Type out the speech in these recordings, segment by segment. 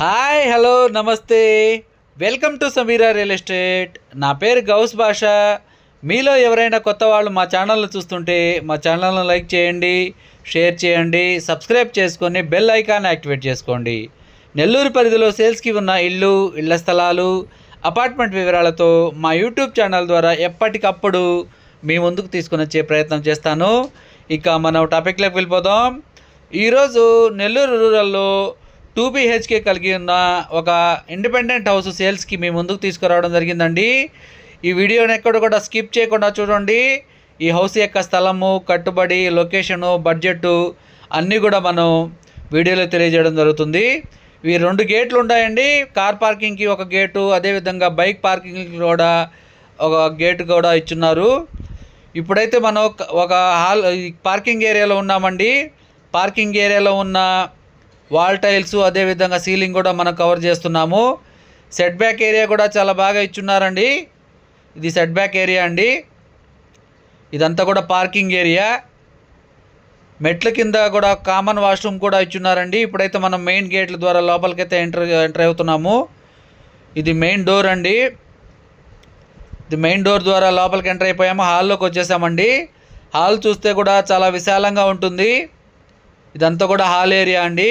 Hi hello నమస్తే. Welcome to Sameera real estate. నా పేరు గౌస్ భాష. మీలో ఎవరైనా కొత్త వాళ్ళు మా ఛానల్ని చూస్తుంటే మా ఛానల్ను లైక్ చేయండి షేర్ చేయండి సబ్స్క్రైబ్ చేసుకొని బెల్ ఐకాన్ యాక్టివేట్ చేసుకోండి. నెల్లూరు పరిధిలో సేల్స్కి ఉన్న ఇల్లు ఇళ్ళ స్థలాలు అపార్ట్మెంట్ వివరాలతో మా యూట్యూబ్ ఛానల్ ద్వారా ఎప్పటికప్పుడు మీ ముందుకు తీసుకుని వచ్చే ప్రయత్నం చేస్తాను. ఇక మనం టాపిక్లోకి వెళ్ళిపోదాం. ఈరోజు నెల్లూరు రూరల్లో టూ బీహెచ్కే కలిగి ఉన్న ఒక ఇండిపెండెంట్ హౌస్ సేల్స్కి మీ ముందుకు తీసుకురావడం జరిగిందండి. ఈ వీడియోని ఎక్కడ కూడా స్కిప్ చేయకుండా చూడండి. ఈ హౌస్ యొక్క స్థలము కట్టుబడి లొకేషను బడ్జెట్ అన్నీ కూడా మనం వీడియోలో తెలియజేయడం జరుగుతుంది. ఇవి రెండు గేట్లు ఉన్నాయండి కార్ పార్కింగ్కి ఒక గేటు అదేవిధంగా బైక్ పార్కింగ్కి కూడా ఒక గేటు కూడా ఇచ్చున్నారు. ఇప్పుడైతే మనం ఒక- ఒక హాల్ పార్కింగ్ ఏరియాలో ఉన్నామండి. పార్కింగ్ ఏరియాలో ఉన్న వాల్ టైల్స్ అదేవిధంగా సీలింగ్ కూడా మనం కవర్ చేస్తున్నాము. సెట్ బ్యాక్ ఏరియా కూడా చాలా బాగా ఇచ్చున్నారండి. ఇది సెట్ బ్యాక్ ఏరియా అండి. ఇదంతా కూడా పార్కింగ్ ఏరియా మెట్ల కింద కూడా కామన్ వాష్రూమ్ కూడా ఇచ్చున్నారండి. ఇప్పుడైతే మనం మెయిన్ గేట్ల ద్వారా లోపలికైతే ఎంటర్ ఎంటర్ అవుతున్నాము. ఇది మెయిన్ డోర్ అండి. ఇది మెయిన్ డోర్ ద్వారా లోపలికి ఎంటర్ అయిపోయాము. హాల్లోకి వచ్చేసామండి. హాల్ చూస్తే కూడా చాలా విశాలంగా ఉంటుంది. ఇదంతా కూడా హాల్ ఏరియా అండి.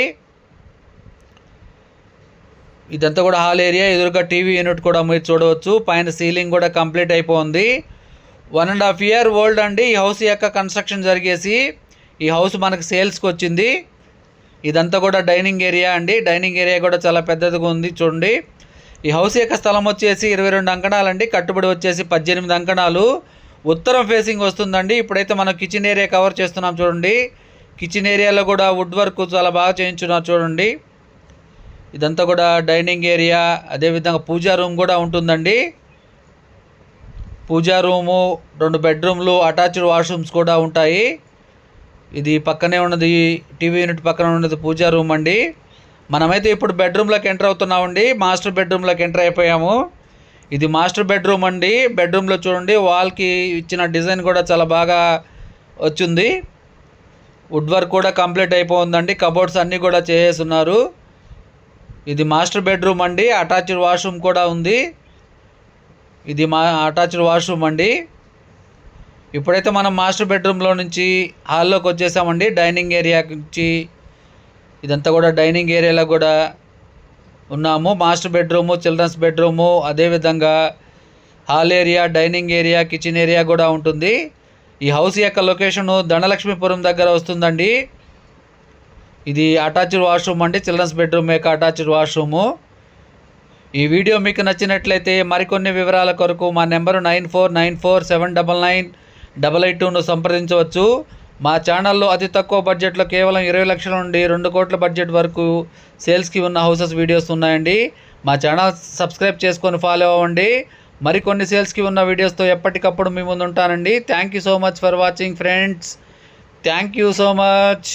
ఇదంతా కూడా హాల్ ఏరియా. ఎదురుగా టీవీ యూనిట్ కూడా మీరు చూడవచ్చు. పైన సీలింగ్ కూడా కంప్లీట్ అయిపోయింది. One and half year old అండి. ఈ హౌస్ యొక్క కన్స్ట్రక్షన్ జరిగేసి ఈ హౌస్ మనకు సేల్స్కి వచ్చింది. ఇదంతా కూడా డైనింగ్ ఏరియా అండి. డైనింగ్ ఏరియా కూడా చాలా పెద్దదిగా ఉంది చూడండి. ఈ హౌస్ యొక్క స్థలం వచ్చేసి ఇరవై రెండు అంకణాలండి. కట్టుబడి వచ్చేసి పద్దెనిమిది అంకణాలు. ఉత్తరం ఫేసింగ్ వస్తుందండి. ఇప్పుడైతే మనం కిచెన్ ఏరియా కవర్ చేస్తున్నాం చూడండి. కిచెన్ ఏరియాలో కూడా వుడ్ వర్క్ చాలా బాగా చేయించున్నారు చూడండి. ఇదంతా కూడా డైనింగ్ ఏరియా అదేవిధంగా పూజా రూమ్ కూడా ఉంటుందండి. పూజా రూము రెండు బెడ్రూమ్లు అటాచ్డ్ వాష్రూమ్స్ కూడా ఉంటాయి. ఇది పక్కనే ఉన్నది టీవీ యూనిట్ పక్కన ఉన్నది పూజా రూమ్ అండి. మనమైతే ఇప్పుడు బెడ్రూమ్లోకి ఎంటర్ అవుతున్నామండి. మాస్టర్ బెడ్రూమ్లోకి ఎంటర్ అయిపోయాము. ఇది మాస్టర్ బెడ్రూమ్ అండి. బెడ్రూమ్లో చూడండి వాల్కి ఇచ్చిన డిజైన్ కూడా చాలా బాగా వచ్చింది. వుడ్ వర్క్ కూడా కంప్లీట్ అయిపోయిందండి. కబోర్డ్స్ అన్నీ కూడా చేసేస్తున్నారు ఇది మాస్టర్ బెడ్రూమ్ అండి అటాచ్డ్ వాష్రూమ్ కూడా ఉంది. ఇది మా అటాచ్డ్ వాష్రూమ్ అండి. ఇప్పుడైతే మనం మాస్టర్ బెడ్రూమ్లో నుంచి హాల్లోకి వచ్చేసామండి డైనింగ్ ఏరియా నుంచి. ఇదంతా కూడా డైనింగ్ ఏరియాలో కూడా ఉన్నాము. మాస్టర్ బెడ్రూము చిల్డ్రన్స్ బెడ్రూము అదేవిధంగా hall area dining area kitchen area కూడా ఉంటుంది. ఈ హౌస్ యొక్క లొకేషను ధనలక్ష్మీపురం దగ్గర వస్తుందండి. ఇది అటాచ్డ్ వాష్రూమ్ అండి చిల్డ్రన్స్ బెడ్రూమ్ యొక్క అటాచ్డ్ వాష్రూము. ఈ వీడియో మీకు నచ్చినట్లయితే మరికొన్ని వివరాల కొరకు మా number nine four nine four seven double nine double eight టూను సంప్రదించవచ్చు. మా ఛానల్లో అతి తక్కువ బడ్జెట్లో కేవలం ఇరవై లక్షల నుండి రెండు కోట్ల బడ్జెట్ వరకు సేల్స్కి ఉన్న హౌసెస్ వీడియోస్ ఉన్నాయండి. మా ఛానల్ సబ్స్క్రైబ్ చేసుకొని ఫాలో అవ్వండి. మరికొన్ని సేల్స్కి ఉన్న వీడియోస్తో ఎప్పటికప్పుడు మీ ముందు ఉంటానండి thank you so much for watching friends. Thank you so much.